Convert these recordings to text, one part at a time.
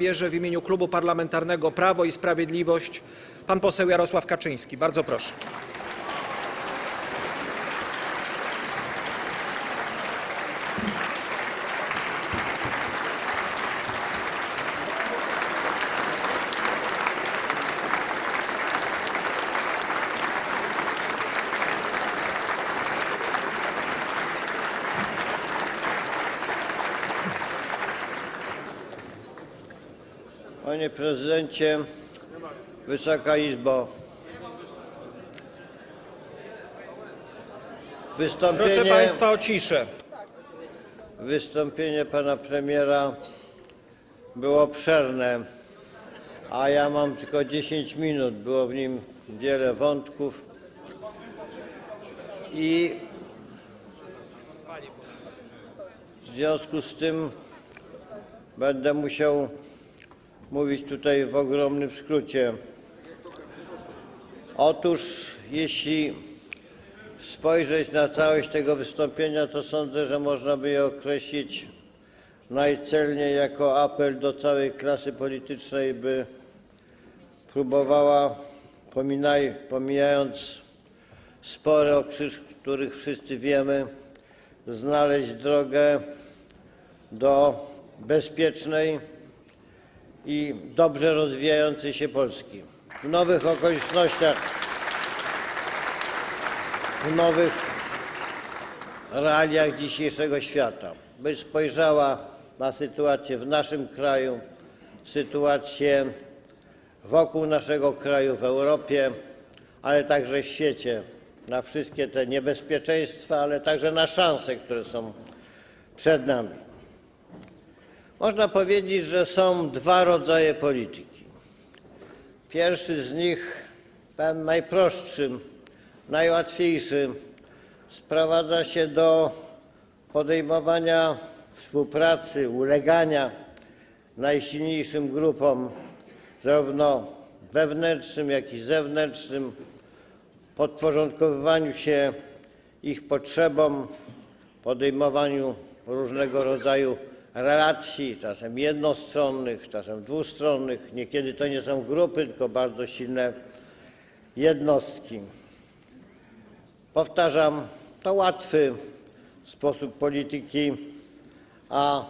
zabierze w imieniu Klubu Parlamentarnego Prawo i Sprawiedliwość pan poseł Jarosław Kaczyński. Bardzo proszę. Panie prezydencie, Wysoka Izbo. Wystąpienie, Proszę państwa o ciszę. wystąpienie pana premiera było obszerne, a ja mam tylko 10 minut. Było w nim wiele wątków i w związku z tym będę musiał mówić tutaj w ogromnym skrócie. Otóż jeśli spojrzeć na całość tego wystąpienia, to sądzę, że można by je określić najcelniej jako apel do całej klasy politycznej, by próbowała, pominaj, pomijając spory, o których wszyscy wiemy, znaleźć drogę do bezpiecznej i dobrze rozwijającej się Polski. W nowych okolicznościach, w nowych realiach dzisiejszego świata, by spojrzała na sytuację w naszym kraju, sytuację wokół naszego kraju w Europie, ale także w świecie, na wszystkie te niebezpieczeństwa, ale także na szanse, które są przed nami. Można powiedzieć, że są dwa rodzaje polityki. Pierwszy z nich, ten najprostszy, najłatwiejszy, sprowadza się do podejmowania współpracy, ulegania najsilniejszym grupom, zarówno wewnętrznym, jak i zewnętrznym, podporządkowywaniu się ich potrzebom, podejmowaniu różnego rodzaju relacji, czasem jednostronnych, czasem dwustronnych. Niekiedy to nie są grupy, tylko bardzo silne jednostki. Powtarzam, to łatwy sposób polityki, a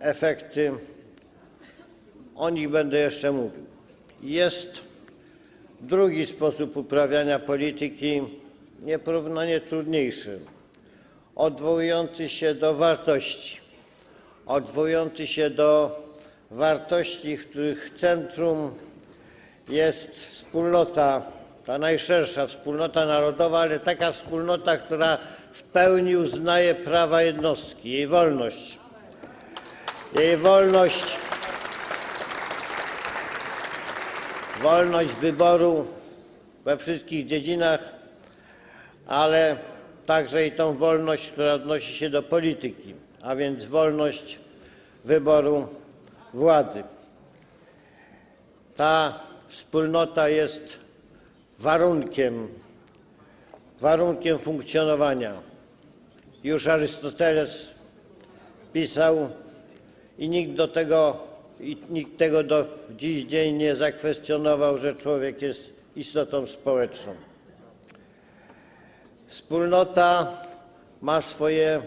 efekty, o nich będę jeszcze mówił. Jest drugi sposób uprawiania polityki, nieporównanie trudniejszy, odwołujący się do wartości odwołujący się do wartości, w których centrum jest wspólnota, ta najszersza wspólnota narodowa, ale taka wspólnota, która w pełni uznaje prawa jednostki, jej wolność. Jej wolność, wolność wyboru we wszystkich dziedzinach, ale także i tą wolność, która odnosi się do polityki a więc wolność wyboru władzy. Ta wspólnota jest warunkiem, warunkiem funkcjonowania. Już Arystoteles pisał i nikt do tego, i nikt tego do dziś dzień nie zakwestionował, że człowiek jest istotą społeczną. Wspólnota ma swoje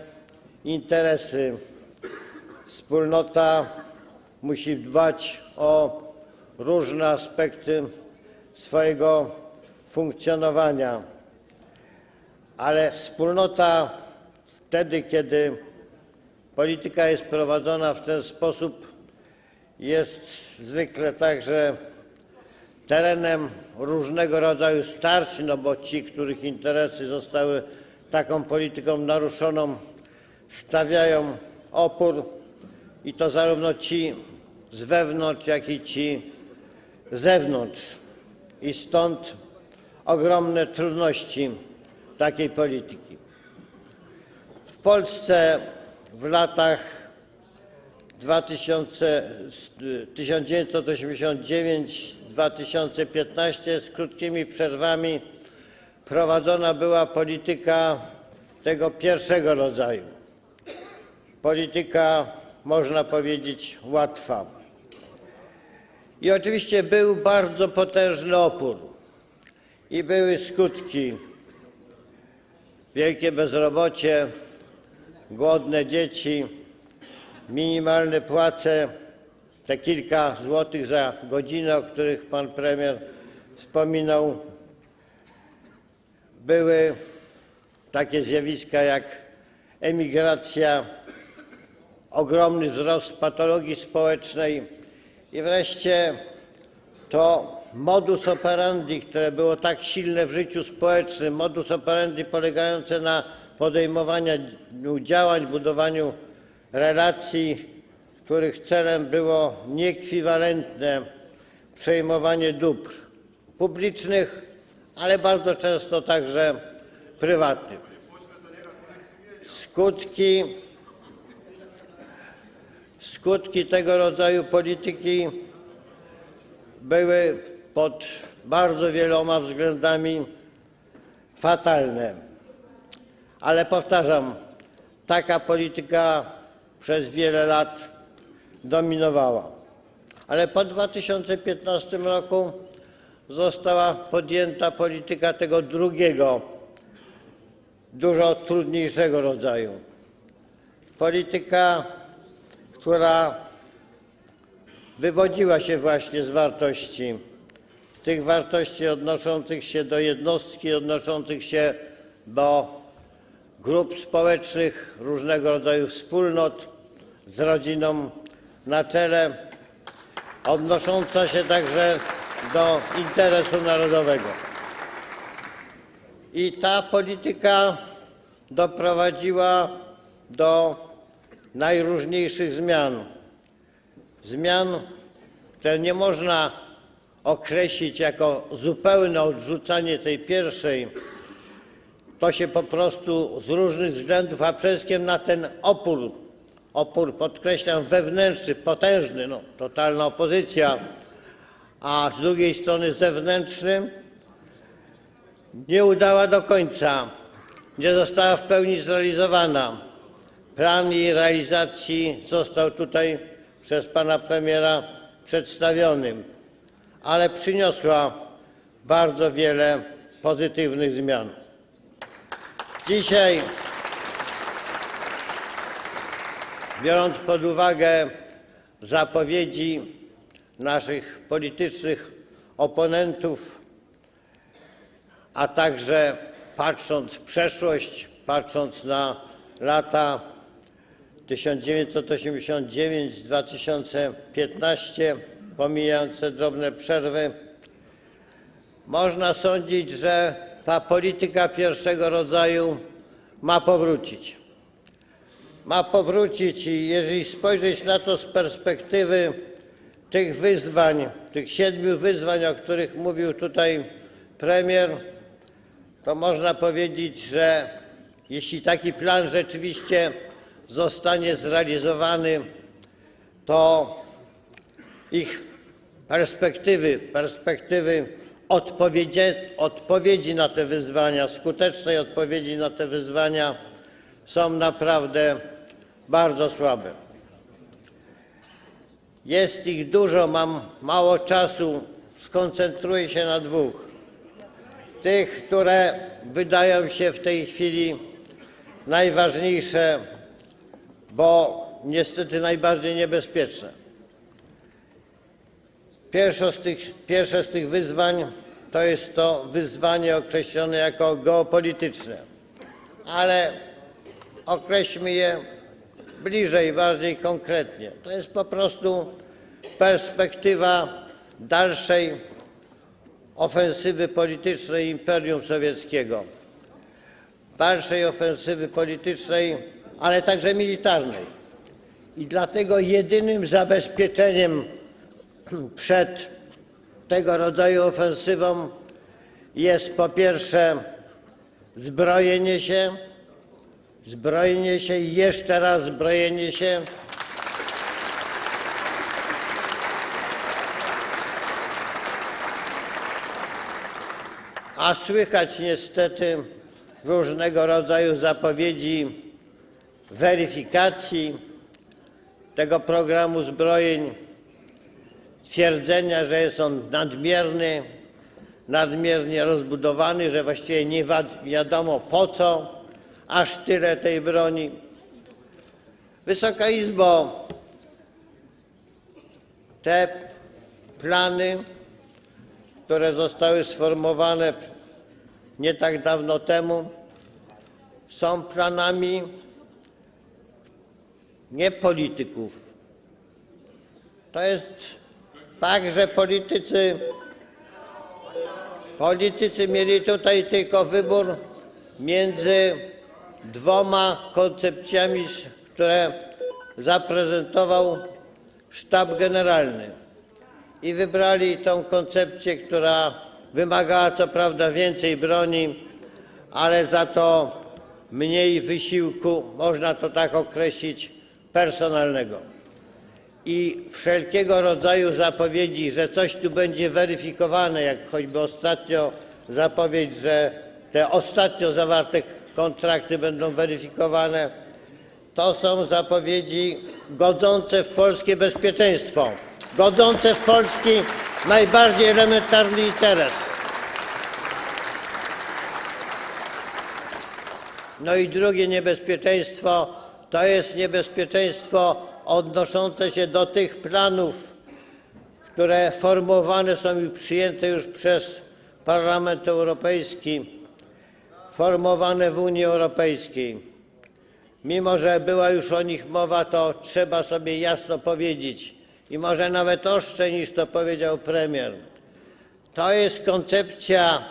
interesy. Wspólnota musi dbać o różne aspekty swojego funkcjonowania, ale wspólnota wtedy, kiedy polityka jest prowadzona w ten sposób, jest zwykle także terenem różnego rodzaju starć, no bo ci, których interesy zostały taką polityką naruszoną, stawiają opór i to zarówno ci z wewnątrz, jak i ci z zewnątrz. I stąd ogromne trudności takiej polityki. W Polsce w latach 2000, 1989-2015 z krótkimi przerwami prowadzona była polityka tego pierwszego rodzaju. Polityka, można powiedzieć, łatwa. I oczywiście był bardzo potężny opór i były skutki. Wielkie bezrobocie, głodne dzieci, minimalne płace, te kilka złotych za godzinę, o których pan premier wspominał, były takie zjawiska jak emigracja, ogromny wzrost patologii społecznej i wreszcie to modus operandi, które było tak silne w życiu społecznym, modus operandi polegające na podejmowaniu działań, budowaniu relacji, których celem było nieekwiwalentne przejmowanie dóbr publicznych, ale bardzo często także prywatnych. Skutki, skutki tego rodzaju polityki były pod bardzo wieloma względami fatalne. Ale powtarzam, taka polityka przez wiele lat dominowała. Ale po 2015 roku została podjęta polityka tego drugiego, dużo trudniejszego rodzaju. Polityka, która wywodziła się właśnie z wartości, tych wartości odnoszących się do jednostki, odnoszących się do grup społecznych, różnego rodzaju wspólnot z rodziną na czele, odnosząca się także do interesu narodowego. I ta polityka doprowadziła do najróżniejszych zmian. Zmian, które nie można określić jako zupełne odrzucanie tej pierwszej. To się po prostu z różnych względów, a przede wszystkim na ten opór, opór podkreślam wewnętrzny, potężny, no, totalna opozycja, a z drugiej strony zewnętrzny, nie udała do końca, nie została w pełni zrealizowana. Plan jej realizacji został tutaj przez pana premiera przedstawiony, ale przyniosła bardzo wiele pozytywnych zmian. Dzisiaj, biorąc pod uwagę zapowiedzi naszych politycznych oponentów, a także patrząc w przeszłość, patrząc na lata 1989-2015, pomijając te drobne przerwy, można sądzić, że ta polityka pierwszego rodzaju ma powrócić. Ma powrócić i jeżeli spojrzeć na to z perspektywy tych wyzwań, tych siedmiu wyzwań, o których mówił tutaj premier, to można powiedzieć, że jeśli taki plan rzeczywiście zostanie zrealizowany, to ich perspektywy, perspektywy odpowiedzi, na te wyzwania, skutecznej odpowiedzi na te wyzwania są naprawdę bardzo słabe. Jest ich dużo, mam mało czasu, skoncentruję się na dwóch. Tych, które wydają się w tej chwili najważniejsze, bo niestety najbardziej niebezpieczne. Pierwsze z tych, pierwsze z tych wyzwań to jest to wyzwanie określone jako geopolityczne, ale określmy je bliżej, bardziej konkretnie. To jest po prostu perspektywa dalszej ofensywy politycznej Imperium Sowieckiego, dalszej ofensywy politycznej, ale także militarnej. I dlatego jedynym zabezpieczeniem przed tego rodzaju ofensywą jest po pierwsze zbrojenie się, zbrojenie się i jeszcze raz zbrojenie się. A słychać niestety różnego rodzaju zapowiedzi weryfikacji tego programu zbrojeń, stwierdzenia, że jest on nadmierny, nadmiernie rozbudowany, że właściwie nie wiadomo po co aż tyle tej broni. Wysoka Izbo, te plany, które zostały sformowane nie tak dawno temu, są planami nie polityków. To jest tak, że politycy, politycy mieli tutaj tylko wybór między dwoma koncepcjami, które zaprezentował sztab generalny. I wybrali tą koncepcję, która wymagała co prawda więcej broni, ale za to mniej wysiłku, można to tak określić, personalnego. I wszelkiego rodzaju zapowiedzi, że coś tu będzie weryfikowane, jak choćby ostatnio zapowiedź, że te ostatnio zawarte kontrakty będą weryfikowane, to są zapowiedzi godzące w polskie bezpieczeństwo, godzące w polski najbardziej elementarny interes. No i drugie niebezpieczeństwo to jest niebezpieczeństwo odnoszące się do tych planów, które formułowane są i przyjęte już przez Parlament Europejski, formowane w Unii Europejskiej. Mimo, że była już o nich mowa, to trzeba sobie jasno powiedzieć i może nawet ostrzej niż to powiedział premier. To jest koncepcja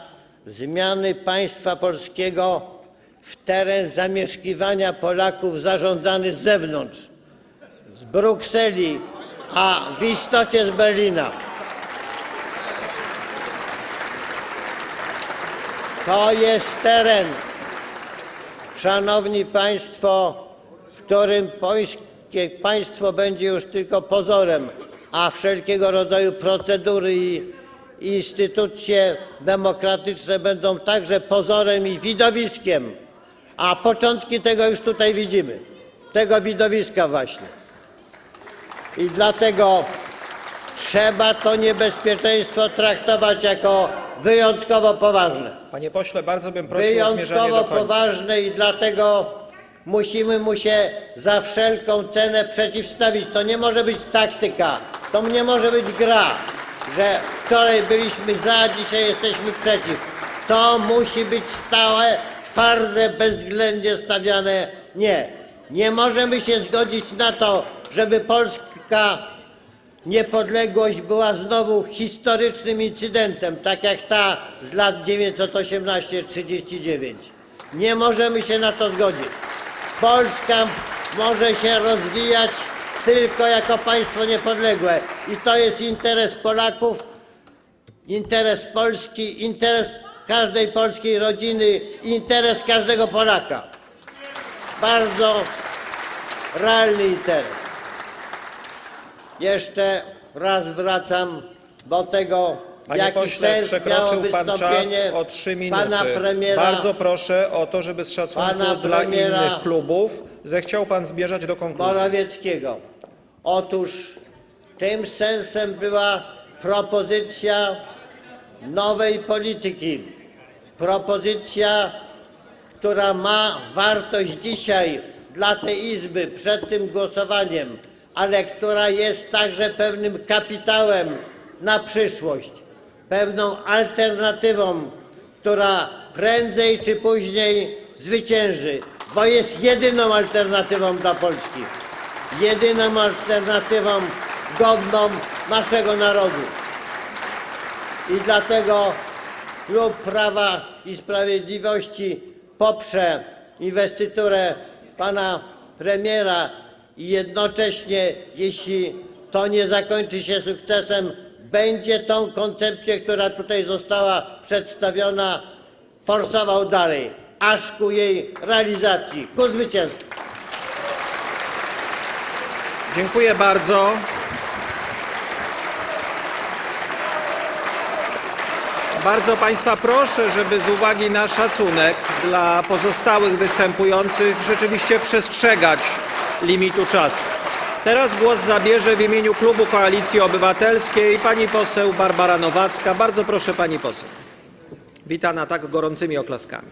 zmiany państwa polskiego w teren zamieszkiwania Polaków zarządzany z zewnątrz, z Brukseli, a w istocie z Berlina. To jest teren, szanowni państwo, w którym polskie państwo będzie już tylko pozorem, a wszelkiego rodzaju procedury i instytucje demokratyczne będą także pozorem i widowiskiem. A początki tego już tutaj widzimy, tego widowiska właśnie. I dlatego trzeba to niebezpieczeństwo traktować jako wyjątkowo poważne Panie pośle, bardzo bym prosił o wyjątkowo do końca. poważne i dlatego musimy mu się za wszelką cenę przeciwstawić. To nie może być taktyka, to nie może być gra, że wczoraj byliśmy za, dzisiaj jesteśmy przeciw. To musi być stałe, twarde, bezwzględnie stawiane nie. Nie możemy się zgodzić na to, żeby Polska Niepodległość była znowu historycznym incydentem, tak jak ta z lat 918-39. Nie możemy się na to zgodzić. Polska może się rozwijać tylko jako państwo niepodległe i to jest interes Polaków, interes Polski, interes każdej polskiej rodziny, interes każdego Polaka. Bardzo realny interes. Jeszcze raz wracam do tego, Panie jaki pośle, sens przekroczył pan czas o trzy minuty. pana premiera. Bardzo proszę o to, żeby z szacunku dla innych klubów zechciał pan zmierzać do konkluzji. Morawieckiego. Otóż tym sensem była propozycja nowej polityki. Propozycja, która ma wartość dzisiaj dla tej Izby przed tym głosowaniem, ale która jest także pewnym kapitałem na przyszłość, pewną alternatywą, która prędzej czy później zwycięży, bo jest jedyną alternatywą dla Polski, jedyną alternatywą godną naszego narodu. I dlatego Klub Prawa i Sprawiedliwości poprze inwestyturę pana premiera i jednocześnie, jeśli to nie zakończy się sukcesem, będzie tą koncepcję, która tutaj została przedstawiona, forsował dalej, aż ku jej realizacji, ku zwycięstwu. Dziękuję bardzo. Bardzo Państwa proszę, żeby z uwagi na szacunek dla pozostałych występujących rzeczywiście przestrzegać limitu czasu. Teraz głos zabierze w imieniu klubu Koalicji Obywatelskiej pani poseł Barbara Nowacka. Bardzo proszę pani poseł. Witana tak gorącymi oklaskami.